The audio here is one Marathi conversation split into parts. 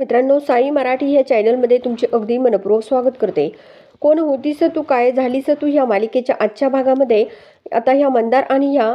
मित्रांनो साई मराठी या चॅनलमध्ये तुमचे अगदी मनपूर्वक स्वागत करते. कोण होतीस तू काय झालीस तू ह्या मालिकेच्या आजच्या भागामध्ये? आता ह्या मंदार आणि ह्या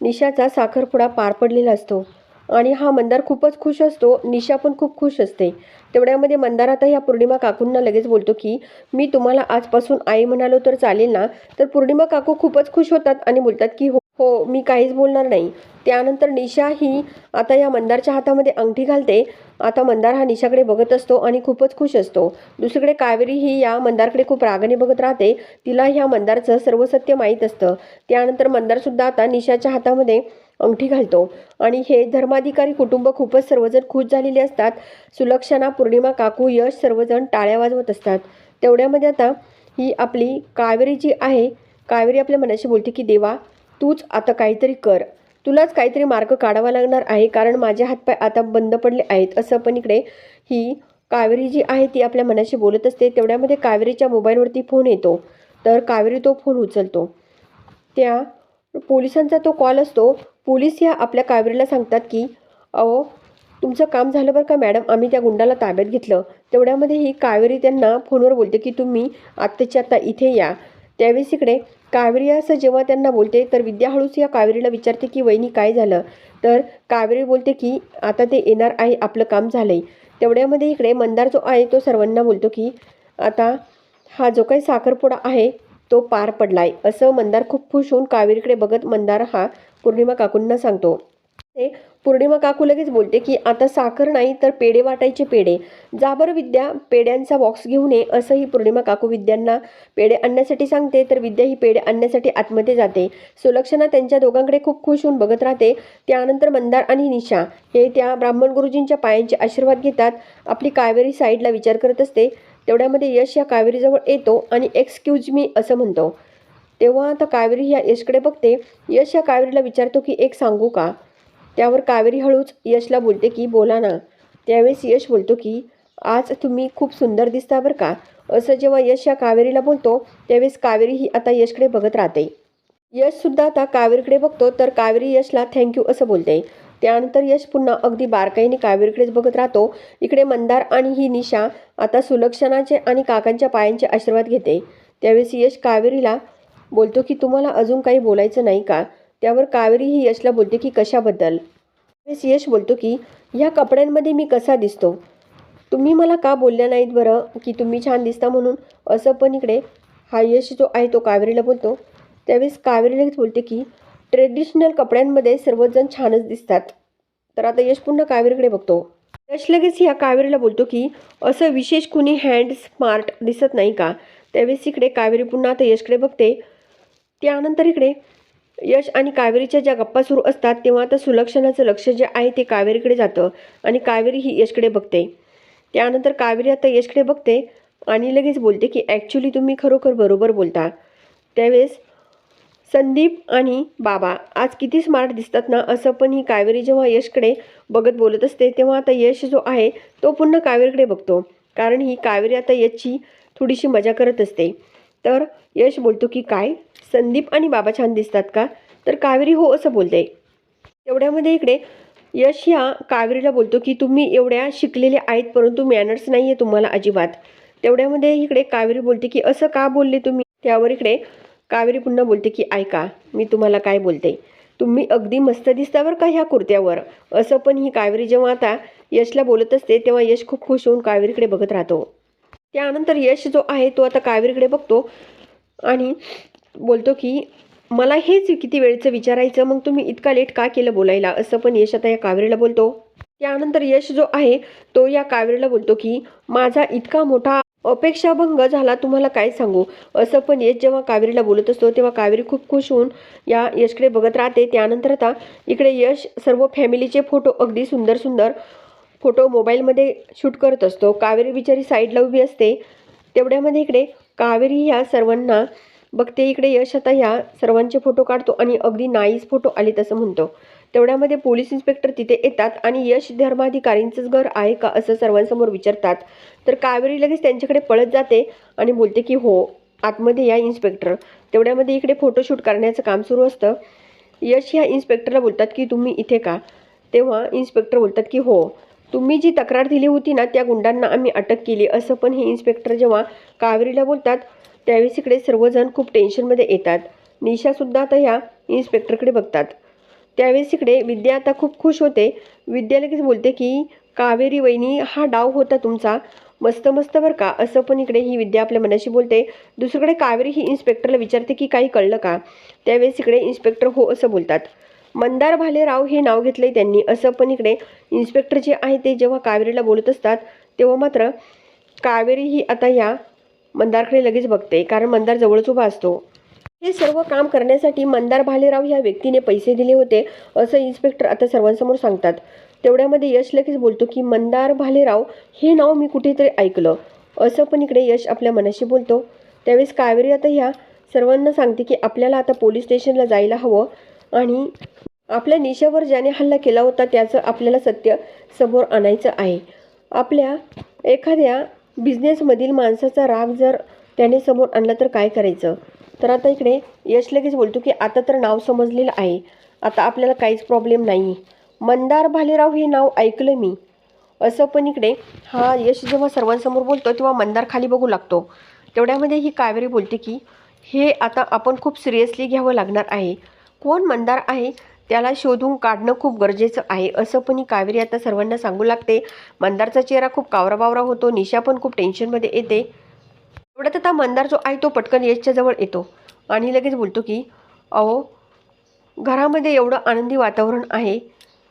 निशाचा साखरपुडा पार पडलेला असतो. आणि हा मंदार खूपच खुश असतो. निशा पण खूप खुश असते. तेवढ्यामध्ये मंदार आता ह्या पौर्णिमा काकूंना लगेच बोलतो की मी तुम्हाला आजपासून आई म्हणालो तर चालेल ना? तर पौर्णिमा काकू खूपच खुश होतात आणि बोलतात की हो हो मी काहीच बोलणार नाही. त्यानंतर निशा ही आता या मंदारच्या हातामध्ये अंगठी घालते. आता मंदार हा निशाकडे बघत असतो आणि खूपच खुश असतो. दुसरीकडे कावेरी ही या मंदारकडे खूप रागाने बघत राहते. तिला ह्या मंदारचं सर्व सत्य माहीत असतं. त्यानंतर मंदारसुद्धा आता निशाच्या हातामध्ये अंगठी घालतो. आणि हे धर्माधिकारी कुटुंब खूपच सर्वजण खुश झालेले असतात. सुलक्षणा पौर्णिमा काकू यश सर्वजण टाळ्या वाजवत असतात. तेवढ्यामध्ये आता ही आपली कावेरी जी आहे कावेरी आपल्या मनाशी बोलते की देवा तूच आता काहीतरी कर. तुलाच काहीतरी मार्ग काढावा लागणार आहे कारण माझे हातपाय आता बंद पडले आहेत. असं पण इकडे ही कावेरी जी आहे ती आपल्या मनाशी बोलत असते. तेवढ्यामध्ये कावेरीच्या मोबाईलवरती फोन येतो. तर कावेरी तो फोन उचलतो. त्या पोलिसांचा तो कॉल असतो. पोलीस ह्या आपल्या कावेरीला सांगतात की अहो तुमचं काम झालं बरं का मॅडम? आम्ही त्या गुंडाला ताब्यात घेतलं. तेवढ्यामध्ये ही कावेरी त्यांना फोनवर बोलते की तुम्ही आत्ताच्या आत्ता इथे या. त्यावेळेस इकडे कावेरी असं जेव्हा त्यांना बोलते तर विद्या हळूच या कावेरीला विचारते की वहिनी काय झालं? तर कावेरी बोलते की आता ते येणार आहे आपलं काम झालं आहे तेवढ्यामध्ये इकडे मंदार जो आहे तो सर्वांना बोलतो की आता हा जो काही साखरपुडा आहे तो पार पडला आहे असं मंदार खूप खुश होऊन कावेरीकडे बघत मंदार हा पौर्णिमा काकूंना सांगतो. ते पौर्णिमा काकू लगेच बोलते की आता साखर नाही तर पेढे वाटायचे पेढे. जाबर विद्या पेढ्यांचा बॉक्स घेऊन ये असंही पौर्णिमा काकू विद्यांना पेढे आणण्यासाठी सांगते. तर विद्या ही पेढे आणण्यासाठी आतमध्ये जाते. सुलक्षणा त्यांच्या दोघांकडे खूप खुश होऊन बघत राहते. त्यानंतर मंदार आणि निशा हे त्या ब्राह्मण गुरुजींच्या पायांचे आशीर्वाद घेतात. आपली कावेरी साईडला विचार करत असते. तेवढ्यामध्ये यश या कावेरीजवळ येतो आणि एक्सक्यूज मी असं म्हणतो. तेव्हा आता कावेरी या यशकडे बघते. यश या कावेरीला विचारतो की एक सांगू का? त्यावर कावेरी हळूच यशला बोलते की बोला ना. त्यावेळेस यश बोलतो की आज तुम्ही खूप सुंदर दिसता बरं का. असं जेव्हा यश या कावेरीला बोलतो त्यावेळेस कावेरी ही आता यशकडे बघत राहते. यशसुद्धा आता कावेरीकडे बघतो तर कावेरी यशला थँक्यू असं बोलते. त्यानंतर यश पुन्हा अगदी बारकाईने कावेरीकडेच बघत राहतो. इकडे मंदार आणि ही निशा आता सुलक्षणाचे आणि काकांच्या पायांचे आशीर्वाद घेते. त्यावेळेस यश कावेरीला बोलतो की तुम्हाला अजून काही बोलायचं नाही का? त्यावर कावेरी ही यशला बोलते की कशाबद्दल? त्यावेळेस यश बोलतो की ह्या कपड्यांमध्ये मी कसा दिसतो? तुम्ही मला का बोलल्या नाहीत बरं की तुम्ही छान दिसता म्हणून? असं पण इकडे हा यश जो आहे तो कावेरीला बोलतो. त्यावेळेस कावेरी लगेच बोलते की ट्रेडिशनल कपड्यांमध्ये सर्वजण छानच दिसतात. तर आता यश पुन्हा कावेरीकडे बघतो. यश लगेच ह्या कावेरीला बोलतो की असं विशेष कुणी हँड स्मार्ट दिसत नाही का? त्यावेळेस इकडे कावेरी पुन्हा आता यशकडे बघते. त्यानंतर इकडे यश आणि कावेरीच्या ज्या गप्पा सुरू असतात तेव्हा आता सुलक्षणाचं लक्ष जे आहे ते कावेरीकडे जातं आणि कावेरी ही यशकडे बघते. त्यानंतर कावेरी आता यशकडे बघते आणि लगेच बोलते की ॲक्च्युली तुम्ही खरोखर बरोबर बोलता. त्यावेळेस संदीप आणि बाबा आज किती स्मार्ट दिसतात ना असं पण ही कावेरी जेव्हा यशकडे बघत बोलत असते तेव्हा आता यश जो आहे तो पुन्हा कावेरीकडे बघतो. कारण ही कावेरी आता यशची थोडीशी मजा करत असते. तर यश बोलतो की काय? संदीप आणि बाबा छान दिसतात का? तर कावेरी हो असं बोलते तेवढ्यामध्ये इकडे यश ह्या कावेरीला बोलतो की तुम्ही एवढ्या शिकलेल्या आहेत परंतु मॅनर्स नाही आहे तुम्हाला अजिबात. तेवढ्यामध्ये इकडे कावेरी बोलते की असं का बोलले तुम्ही? त्यावर इकडे कावेरी पुन्हा बोलते की ऐका मी तुम्हाला काय बोलते? तुम्ही अगदी मस्त दिसतावर का ह्या कुर्त्यावर. असं पण ही कावेरी जेव्हा आता यशला बोलत असते तेव्हा यश खूप खुश होऊन कावेरीकडे बघत राहतो. त्यानंतर यश जो आहे तो आता कावेरीकडे बघतो आणि बोलतो की मला हेच किती वेळचं विचारायचं मग तुम्ही इतका लेट का केलं बोलायला? असं पण यश आता या कावेरीला बोलतो. त्यानंतर यश जो आहे तो या कावेरीला बोलतो की माझा इतका मोठा अपेक्षाभंग झाला तुम्हाला काय सांगू? असं पण यश जेव्हा कावेरीला बोलत असतो तेव्हा कावेरी खूप खुश होऊन या यशकडे बघत राहते. त्यानंतर आता इकडे यश सर्व फॅमिलीचे फोटो अगदी सुंदर सुंदर फोटो मोबाईलमध्ये शूट करत असतो. कावेरी बिचारी साईडला उभी असते. तेवढ्यामध्ये इकडे कावेरी ह्या सर्वांना बघते. इकडे यश आता ह्या सर्वांचे फोटो काढतो आणि अगदी नाईस फोटो आले तसं म्हणतो. तेवढ्यामध्ये पोलीस इन्स्पेक्टर तिथे येतात आणि यश धर्माधिकारींचंच घर आहे का असं सर्वांसमोर विचारतात. तर कावेरी लगेच त्यांच्याकडे पळत जाते आणि बोलते की हो आतमध्ये या इन्स्पेक्टर. तेवढ्यामध्ये इकडे फोटोशूट करण्याचं काम सुरू असतं. यश ह्या इन्स्पेक्टरला बोलतात की तुम्ही इथे का? तेव्हा इन्स्पेक्टर बोलतात की हो तुम्ही जी तक्रार दिली होती ना त्या गुंडांना आम्ही अटक केली. असं पण हे इन्स्पेक्टर जेव्हा कावेरीला बोलतात त्यावेळेस इकडे सर्वजण खूप टेन्शनमध्ये येतात. निशासुद्धा आता ह्या इन्स्पेक्टरकडे बघतात. त्यावेळेस इकडे विद्या आता खूप खुश होते. विद्या लगेच बोलते की कावेरी वहिनी हा डाव होता तुमचा. मस्त मस्त बरं का. असं पण इकडे ही विद्या आपल्या मनाशी बोलते. दुसरीकडे कावेरी ही इन्स्पेक्टरला विचारते की काही कळलं का? त्यावेळेस इकडे इन्स्पेक्टर हो असं बोलतात. मंदार भालेराव हे नाव घेतले त्यांनी. असं पण इकडे इन्स्पेक्टर जे आहे ते जेव्हा कावेरीला बोलत असतात तेव्हा मात्र कावेरी ही आता या मंदारकडे लगेच बघते कारण मंदार जवळच उभा असतो. हे सर्व काम करण्यासाठी मंदार भालेराव ह्या व्यक्तीने पैसे दिले होते असं इन्स्पेक्टर आता सर्वांसमोर सांगतात. तेवढ्यामध्ये यश लगेच बोलतो की मंदार भालेराव हे नाव मी कुठेतरी ऐकलं. असं पण इकडे यश आपल्या मनाशी बोलतो. त्यावेळेस कावेरी आता ह्या सर्वांना सांगते की आपल्याला आता पोलीस स्टेशनला जायला हवं आणि आपल्या निशावर ज्याने हल्ला केला होता त्याचं आपल्याला सत्य समोर आणायचं आहे. आपल्या एखाद्या बिझनेसमधील माणसाचा राग जर त्याने समोर आणला तर काय करायचं? तर आता इकडे यश लगेच बोलतो की आता तर नाव समजलेलं आहे. आता आपल्याला काहीच प्रॉब्लेम नाही. मंदार भालेराव हे नाव ऐकलं मी. असं पण इकडे हा यश जेव्हा सर्वांसमोर बोलतो तेव्हा मंदार खाली बघू लागतो. तेवढ्यामध्ये ही कावेरी बोलते की हे आता आपण खूप सिरियसली घ्यावं लागणार आहे. कोण मंदार आहे? त्याला शोधून काढणं खूप गरजेचं आहे असं पण ही कावेरी आता सर्वांना सांगू लागते. मंदारचा चेहरा खूप कावराबावरा होतो निशा पण खूप टेन्शनमध्ये येते. एवढ्यात आता मंदार जो आहे तो पटकन यशच्या जवळ येतो. आणि लगेच बोलतो की अहो घरामध्ये एवढं आनंदी वातावरण आहे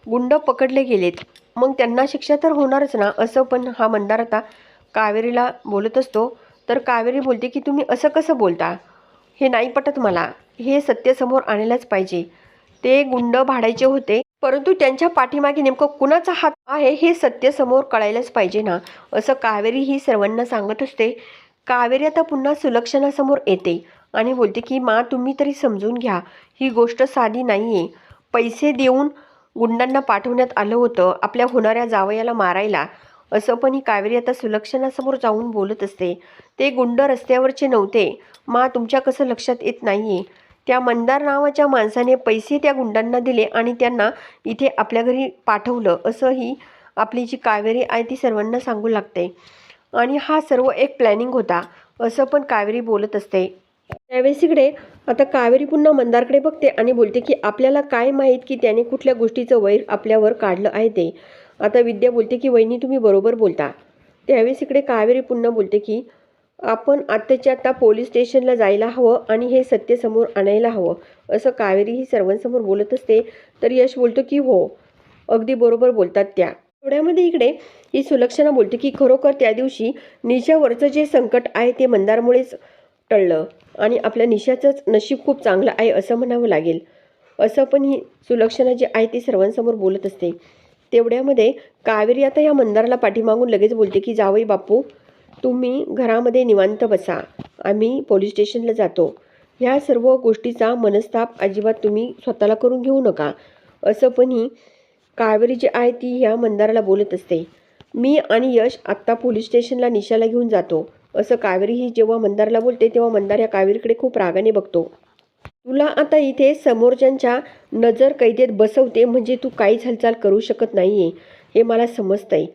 गुंड पकडले गेलेत. मग त्यांना शिक्षा तर होणारच ना? असं पण हा मंदार आता कावेरीला बोलत असतो. तर कावेरी बोलते की तुम्ही असं कसं बोलता? हे नाही पटत मला. हे सत्य समोर आणायलाच पाहिजे. ते गुंड भाडायचे होते परंतु त्यांच्या पाठीमागे नेमकं कुणाचा हात आहे हे सत्य समोर कळायलाच पाहिजे ना? असं कावेरी ही सर्वांना सांगत असते. कावेरी आता पुन्हा सुलक्षणासमोर येते आणि बोलते की मा तुम्ही तरी समजून घ्या. ही गोष्ट साधी नाही आहे पैसे देऊन गुंडांना पाठवण्यात आलं होतं आपल्या होणाऱ्या जावयाला मारायला. असं पण ही कावेरी आता सुलक्षणासमोर जाऊन बोलत असते. ते गुंड रस्त्यावरचे नव्हते. मा तुमच्या कसं लक्षात येत नाही आहे त्या मंदार नावाच्या माणसाने पैसे त्या गुंडांना दिले आणि त्यांना इथे आपल्या घरी पाठवलं. असंही आपली जी कावेरी आहे ती सर्वांना सांगू लागते. आणि हा सर्व एक प्लॅनिंग होता. असं पण कावेरी बोलत असते. त्यावेळेस इकडे आता कावेरी पुन्हा मंदारकडे बघते आणि बोलते की आपल्याला काय माहीत की त्याने कुठल्या गोष्टीचं वैर आपल्यावर काढलं आहे ते. आता विद्या बोलते की वहिनी तुम्ही बरोबर बोलता. त्यावेळेस इकडे कावेरी पुन्हा बोलते की आपण आत्ताच्या आत्ता पोलीस स्टेशनला जायला हवं आणि हे सत्य समोर आणायला हवं असं कावेरी ही सर्वांसमोर बोलत असते तर यश बोलतो की हो अगदी बरोबर बोलतात त्या. थोड्यामध्ये इकडे ही सुलक्षणा बोलते की खरोखर त्या दिवशी निशावरचं जे संकट आहे ते मंदारमुळेच टळलं आणि आपल्या निशाचंच नशीब खूप चांगलं आहे असं म्हणावं लागेल. असं पण ही सुलक्षणा जी आहे ती सर्वांसमोर बोलत असते. तेवढ्यामध्ये कावेरी आता या मंदाराला पाठीमागून लगेच बोलते की जावई बापू तुम्ही घरामध्ये निवांत बसा. आम्ही पोलीस स्टेशनला जातो. ह्या सर्व गोष्टीचा मनस्ताप अजिबात तुम्ही स्वतःला करून घेऊ नका. असं पण ही कावेरी जी आहे ती ह्या मंदाराला बोलत असते. मी आणि यश आत्ता पोलीस स्टेशनला निशाला घेऊन जातो. असं कावेरी ही जेव्हा मंदारला बोलते तेव्हा मंदार ह्या कावेरीकडे खूप रागाने बघतो. तुला आता इथे समोरच्यांच्या नजर कैदेत बसवते म्हणजे तू काहीच हालचाल करू शकत नाही आहे हे मला समजतंय.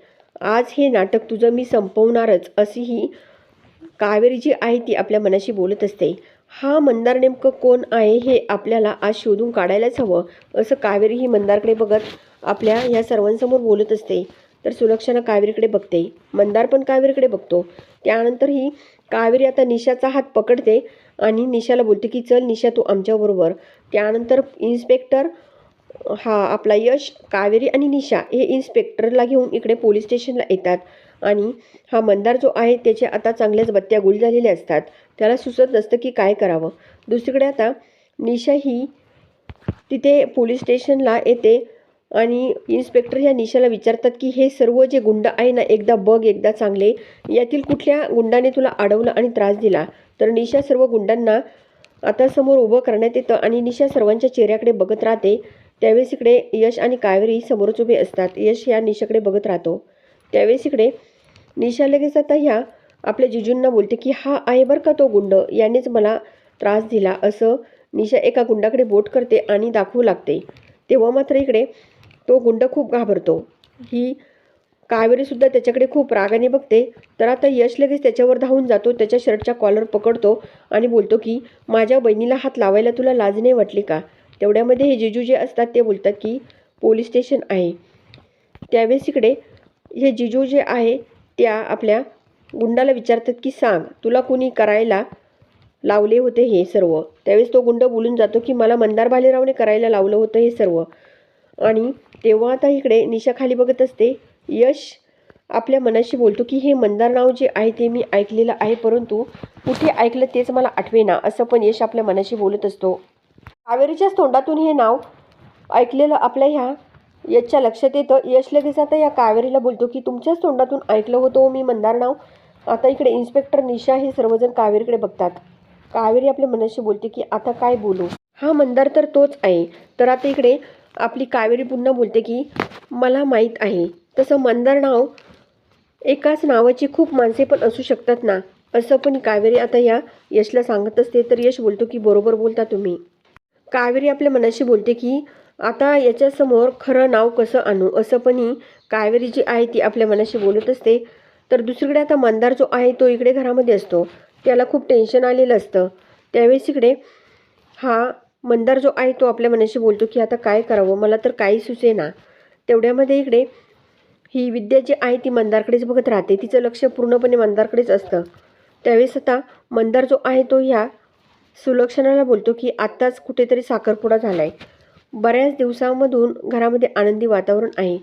आज हे नाटक तुझं मी संपवणारच अशी ही कावेरी जी आहे ती आपल्या मनाशी बोलत असते. हा मंदार नेमकं कोण आहे हे आपल्याला आज शोधून काढायलाच हवं असं कावेरी ही मंदारकडे बघत आपल्या ह्या सर्वांसमोर बोलत असते. तर सुलक्षणा कावेरीकडे बघते. मंदार पण कावेरीकडे बघतो. त्यानंतर ही कावेरी आता निशाचा हात पकडते आणि निशाला बोलते की चल निशा तू आमच्याबरोबर. त्यानंतर इन्स्पेक्टर हा आपला यश कावेरी आणि निशा हे इन्स्पेक्टरला घेऊन इकडे पोलीस स्टेशनला येतात. आणि हा मंदार जो आहे त्याचे आता चांगल्याच बत्त्या गुल झालेल्या असतात. त्याला सुचत नसतं की काय करावं. दुसरीकडे आता निशा ही तिथे पोलीस स्टेशनला येते आणि इन्स्पेक्टर ह्या निशाला विचारतात की हे सर्व जे गुंड आहे ना एकदा बघ एकदा चांगले. यातील कुठल्या गुंडाने तुला अडवलं आणि त्रास दिला? तर निशा सर्व गुंडांना आता समोर उभं करण्यात येतं आणि निशा सर्वांच्या चेहऱ्याकडे बघत राहते. त्यावेळेस इकडे यश आणि कावेरी समोरच उभे असतात. यश या निशाकडे बघत राहतो. त्यावेळेस इकडे निशा लगेच आता ह्या आपल्या जिजूंना बोलते की हा आहे बरं का तो गुंड? यानेच मला त्रास दिला. असं निशा एका गुंडाकडे बोट करते आणि दाखवू लागते. तेव्हा मात्र इकडे तो गुंड खूप घाबरतो. ही कावेरीसुद्धा त्याच्याकडे खूप रागाने बघते. तर आता यश लगेच त्याच्यावर धावून जातो त्याच्या शर्टच्या कॉलर पकडतो आणि बोलतो की माझ्या बहिणीला हात लावायला तुला लाज नाही वाटली का? तेवढ्यामध्ये हे जिजू जे असतात ते बोलतात की पोलीस स्टेशन आहे. त्यावेळेस इकडे हे जिजू जे आहे त्या आपल्या गुंडाला विचारतात की सांग तुला कुणी करायला लावले होते हे सर्व? त्यावेळेस तो गुंड बोलून जातो की मला मंदार भालेरावने करायला लावलं होतं हे सर्व. आणि तेव्हा आता इकडे निशा खाली बघत असते यश आपल्या मनाशी बोलतो की हे मंदार नाव जे आहे ते मी ऐकलेलं आहे परंतु कुठे ऐकलं तेच मला आठवेना असं पण यश आपल्या मनाशी बोलत असतो. कावेरीच्याच तोंडातून हे नाव ऐकलेलं आपल्या ह्या यशच्या लक्षात येतं. यश लगेच आता या कावेरीला बोलतो की तुमच्याच तोंडातून ऐकलं होतं हो मी मंदार नाव. आता इकडे इन्स्पेक्टर निशा हे सर्वजण कावेरीकडे बघतात. कावेरी आपल्या मनाशी बोलते की आता काय बोलू? हा मंदार तर तोच आहे. तर आता इकडे आपली कावेरी पुन्हा बोलते की मला माहीत आहे. तसं मंदार नाव एकाच नावाची खूप माणसे पण असू शकतात ना? असं पण कावेरी आता या यशला सांगत असते. तर यश बोलतो की बरोबर बोलता तुम्ही. कावेरी आपल्या मनाशी बोलते की आता याच्यासमोर खरं नाव कसं आणू? असं पण ही कावेरी जी आहे ती आपल्या मनाशी बोलत असते. तर दुसरीकडे आता मंदार जो आहे तो इकडे घरामध्ये असतो. त्याला खूप टेन्शन आलेलं असतं. त्यावेळेस इकडे हा मंदार जो आहे तो आपल्या मनाशी बोलतो की आता काय करावं? मला तर काही सुचेना तेवढ्यामध्ये इकडे ही विद्या जी आहे ती मंदारकडेच बघत राहते. तिचं लक्ष पूर्णपणे मंदारकडेच असतं. त्यावेळेस आता मंदार जो आहे तो ह्या सुलक्षणाला बोलतो की आत्ताच कुठेतरी साखरपुडा झाला आहे बऱ्याच दिवसांमधून घरामध्ये आनंदी वातावरण आहे.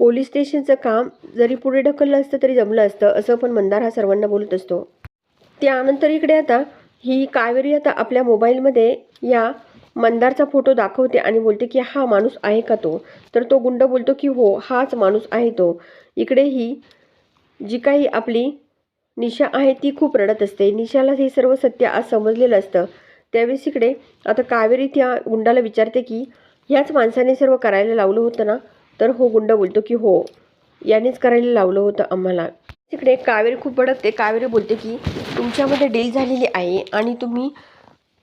पोलीस स्टेशनचं काम जरी पुढे ढकललं असतं तरी जमलं असतं असं पण मंदार हा सर्वांना बोलत असतो. त्यानंतर इकडे आता ही कावेरी आता आपल्या मोबाईलमध्ये या मंदारचा फोटो दाखवते आणि बोलते की हा माणूस आहे का तो? तर तो गुंड बोलतो की हो हाच माणूस आहे तो. इकडे ही जी काही आपली निशा आहे ती खूप रडत असते. निशाला हे सर्व सत्य आज समजलेलं असतं. त्यावेळेस इकडे आता कावेरी त्या गुंडाला विचारते की ह्याच माणसाने सर्व करायला लावलं होतं ना? तर हो गुंड बोलतो की हो. यानेच करायला लावलं होतं आम्हाला. तिकडे कावेरी खूप भडकते कावेरी बोलते की तुमच्यामध्ये डील झालेली आहे आणि तुम्ही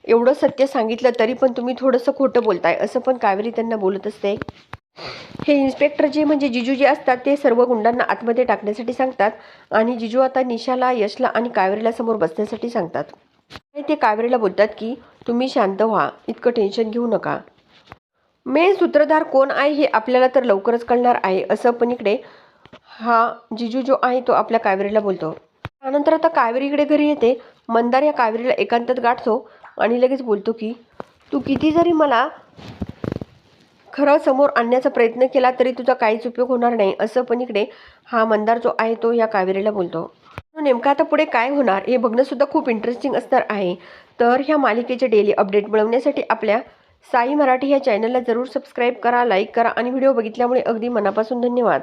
एवढं सत्य सांगितलं तरी पण तुम्ही थोडंसं खोटं बोलताय. असं पण कावेरी त्यांना बोलत असते. हे इन्स्पेक्टर जे म्हणजे जिजू जे असतात ते सर्व गुंडांना आतमध्ये टाकण्यासाठी सांगतात आणि जिजू आता निशाला यशला आणि कावेरीला समोर बसण्यासाठी सांगतात. आणि ते कावेरीला बोलतात की तुम्ही शांत व्हा इतकं टेन्शन घेऊ नका. मेन सूत्रधार कोण आहे हे आपल्याला तर लवकरच कळणार आहे असं पण इकडे हा जिजू जो आहे तो आपल्या कावेरीला बोलतो. त्यानंतर आता कावेरीकडे घरी येते. मंदार या कावेरीला एकांतात गाठतो आणि लगेच बोलतो की तू किती जरी मला खरं समोर आणण्याचा प्रयत्न केला तरी तुझा काहीच उपयोग होणार नाही असं पण इकडे हा मंदार जो आहे तो या कावेरीला बोलतो. नेमकं आता पुढे काय होणार हे बघणंसुद्धा खूप इंटरेस्टिंग असणार आहे. तर ह्या मालिकेचे डेली अपडेट मिळवण्यासाठी आपल्या साई मराठी ह्या चॅनलला जरूर सबस्क्राईब करा लाईक करा आणि व्हिडिओ बघितल्यामुळे अगदी मनापासून धन्यवाद.